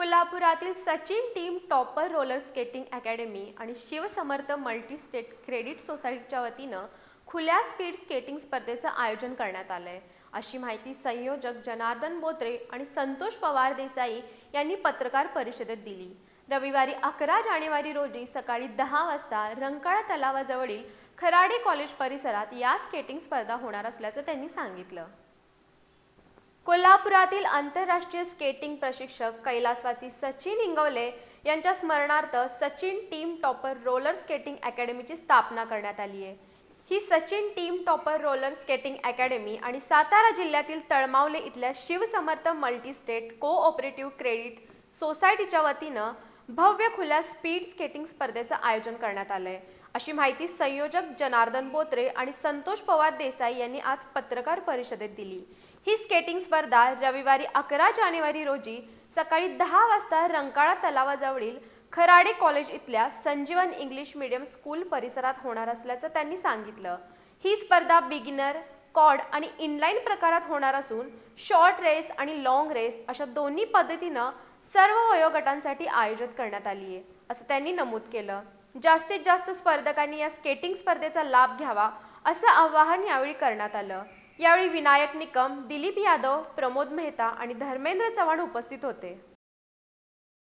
कोल्हापुरातील Sachin team topper roller skating academy आणि Shivsamarth multi state credit सोसायटीच्या वतीनं खुल्या स्पीड स्केटिंग स्पर्धेचं आयोजन करण्यात आलंय. अशी माहिती संयोजक जनार्दन बोत्रे आणि संतोष पवार देसाई यांनी पत्रकार परिषदेत दिली. रविवारी अकरा जानेवारी रोजी सकाळी दहा वाजता रंकाळा तलावाजवळील खराडे कॉलेज परिसरात या स्केटिंग स्पर्धा होणार असल्याचं त्यांनी सांगितलं. कोल्हापुरातील आंतरराष्ट्रीय स्केटिंग प्रशिक्षक कैलासवासी सचिन इंगवले यांच्या स्मरणार्थ Sachin team topper roller skating अकॅडमीची स्थापना करण्यात आली आहे. ही Sachin team topper roller skating academy आणि सातारा जिल्ह्यातील तळमावले इथल्या Shivsamarth multi state cooperative credit सोसायटीच्या वतीनं भव्य खुल्या स्पीड स्केटिंग स्पर्धेचं आयोजन करण्यात आलं आहे अशी माहिती संयोजक जनार्दन बोत्रे आणि संतोष पवार देसाई यांनी आज पत्रकार परिषदेत दिली. ही स्केटिंग स्पर्धा रविवारी अकरा जानेवारी रोजी सकाळी दहा वाजता रंकाळा तलावाजवळील खराडे कॉलेज इथल्या संजीवन इंग्लिश मीडियम स्कूल परिसरात होणार असल्याचं त्यांनी सांगितलं. ही स्पर्धा बिगिनर कॉड आणि इनलाईन प्रकारात होणार असून शॉर्ट रेस आणि लॉंग रेस अशा दोन्ही पद्धतीनं सर्व वयोगटांसाठी आयोजित करण्यात आली आहे असं त्यांनी नमूद केलं. जास्तीत जास्त स्पर्धकांनी या स्केटिंग स्पर्धेचा लाभ घ्यावा असं आवाहन यावेळी करण्यात आलं. यावेळी विनायक निकम दिलीप यादव प्रमोद मेहता आणि धर्मेंद्र चव्हाण उपस्थित होते.